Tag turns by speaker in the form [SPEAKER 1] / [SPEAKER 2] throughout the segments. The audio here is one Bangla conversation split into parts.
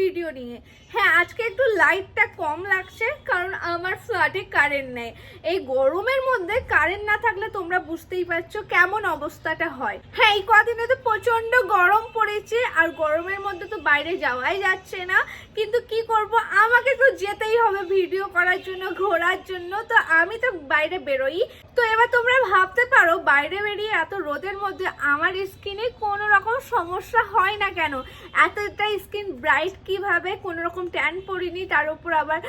[SPEAKER 1] ভিডিও নিয়ে। হ্যাঁ আজকে একটু লাইটটা কম লাগছে কারণ আমার ফ্ল্যাটে কারেন্ট নেই। এই গরমের মধ্যে কারেন্ট না থাকলে তোমরা বুঝতেই পারছ কেমন অবস্থাটা হয়। হ্যাঁ এই কদিনে তো প্রচণ্ড গরম পড়েছে আর গরমের মধ্যে তো বাইরে যাওয়াই যাচ্ছে না। কিন্তু কি করব? আমাকে তো যেতেই হবে ভিডিও করার জন্য, ঘোরার জন্য। তো আমি তো বাইরে বেরোই। তো এবার তোমরা ভাবতে পারো, বাইরে বেরিয়ে এত রোদের মধ্যে আমার স্কিনে কোনো রকম সমস্যা হয় না কেন? এতটা স্কিন ব্রাইট কীভাবে কোনো রকম ট্যান পড়িনি, তার উপর আবার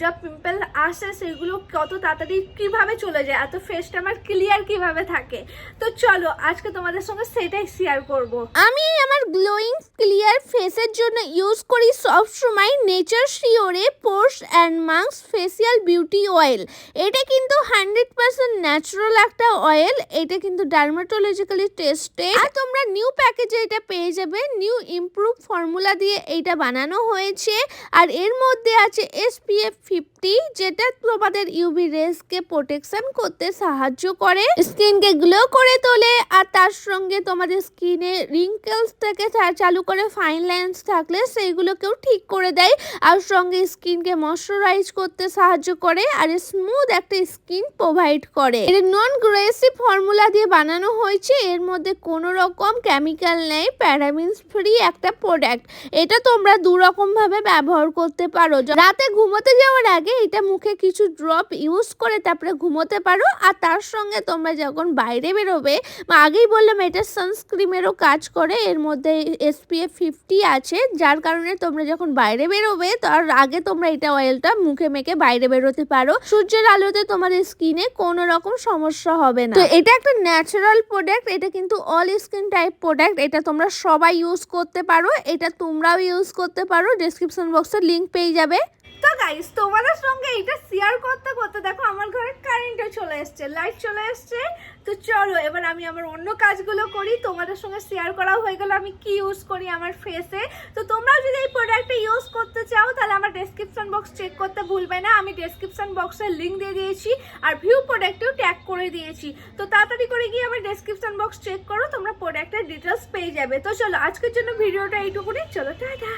[SPEAKER 1] যা পিম্পল আসে সেগুলো কত তাড়াতাড়ি কীভাবে চলে যায়, এত ফেসটা আমার ক্লিয়ার কীভাবে থাকে? তো চলো, আজকে তোমাদের সঙ্গে সেটাই শেয়ার করব।
[SPEAKER 2] আমি আমার গ্লোয়িং ক্লিয়ার ফেসের জন্য ইউজ করি সবসময় নেচার শিওরে পোর্স অ্যান্ড মাংস ফেসিয়াল বিউটি অয়েল এটা কিন্তু হান্ড্রেড পার্সেন্ট ন্যাচারাল একটা অয়েল এটা কিন্তু ডার্মাটোলজিক্যালি টেস্টেড আর তোমরা নিউ প্যাকেজে এটা পেয়ে যাবে নিউ ইমপ্রুভ ফর্মুলা দিয়ে এইটা বানানো হয়েছে। আর এর মধ্যে আছে এসপিএফ ফিফটি যেটা তোমাদের ইউভি রেসকে প্রোটেকশন করতে সাহায্য করে। স্কিনকে গ্লো করে তোলে আর তার সঙ্গে তোমাদের স্কিনে রিঙ্কেলস থেকে চালু করে ফাইন লাইন্স থাকলে সেইগুলোকেও ঠিক করে দেয়। আর সঙ্গে স্কিনকে ময়শ্চারাইজ করতে সাহায্য করে আর স্মুথ একটা স্কিন প্রোভাইড করে। এটা নন গ্রেসি ফর্মুলা দিয়ে বানানো হয়েছে। এর মধ্যে কোনো রকম কেমিক্যাল নেই প্যারামিনস ফ্রি একটা প্রোডাক্ট এটা তোমরা দু রকম ভাবে ব্যবহার করতে পারো। রাতে ঘুমোতে যাওয়ার আগে এটা মুখে কিছু ড্রপ ইউজ করে তারপরে ঘুমোতে পারো। আর তার সঙ্গে তোমরা যখন বাইরে বেরোবে আগেই বললাম এটা সানস্ক্রিমেরও কাজ করে। এর মধ্যে এসপিএফ ফিফটি আছে, যার কারণে তোমরা যখন বাইরে বেরোবে, তার আগে তোমরা এটা অয়েলটা মুখে মেখে বাইরে বেরোতে পারো। সূর্যের আলোতে তোমাদের স্কিনে কোনো রকম সমস্যা হবে না। তো এটা একটা ন্যাচারাল প্রোডাক্ট এটা কিন্তু অল স্কিন টাইপ প্রোডাক্ট এটা তোমরা সবাই ইউজ করতে পারো। এটা তোমরাও ইউজ করতে পারো। ডেসক্রিপশন বক্সে লিংক পেয়ে যাবে।
[SPEAKER 1] তো গাইস তোমাদের সঙ্গে এটা শেয়ার করতে করতে দেখো আমার ঘরে কারেন্টও চলে এসছে লাইট চলে এসছে। তো চলো, এবার আমি আমার অন্য কাজগুলো করি, তোমাদের সঙ্গে শেয়ার করা হয়ে গেল। আমি কি ইউজ করি আমার ফেসে তো তোমরাও যদি এই প্রোডাক্টটা ইউজ করতে চাও, তাহলে আমার ডেসক্রিপশন বক্স চেক করতে ভুলবে না। আমি ডেসক্রিপশন বক্সে লিঙ্ক দিয়ে দিয়েছি, আর ভিউ প্রোডাক্টেও ট্যাগ করে দিয়েছি। তো তাড়াতাড়ি করে গিয়ে আমার ডেসক্রিপশন বক্স চেক করো, তোমরা প্রোডাক্টের ডিটেলস পেয়ে যাবে। তো চলো, আজকের জন্য ভিডিওটা এইটুকুনি। চলো, টাটা।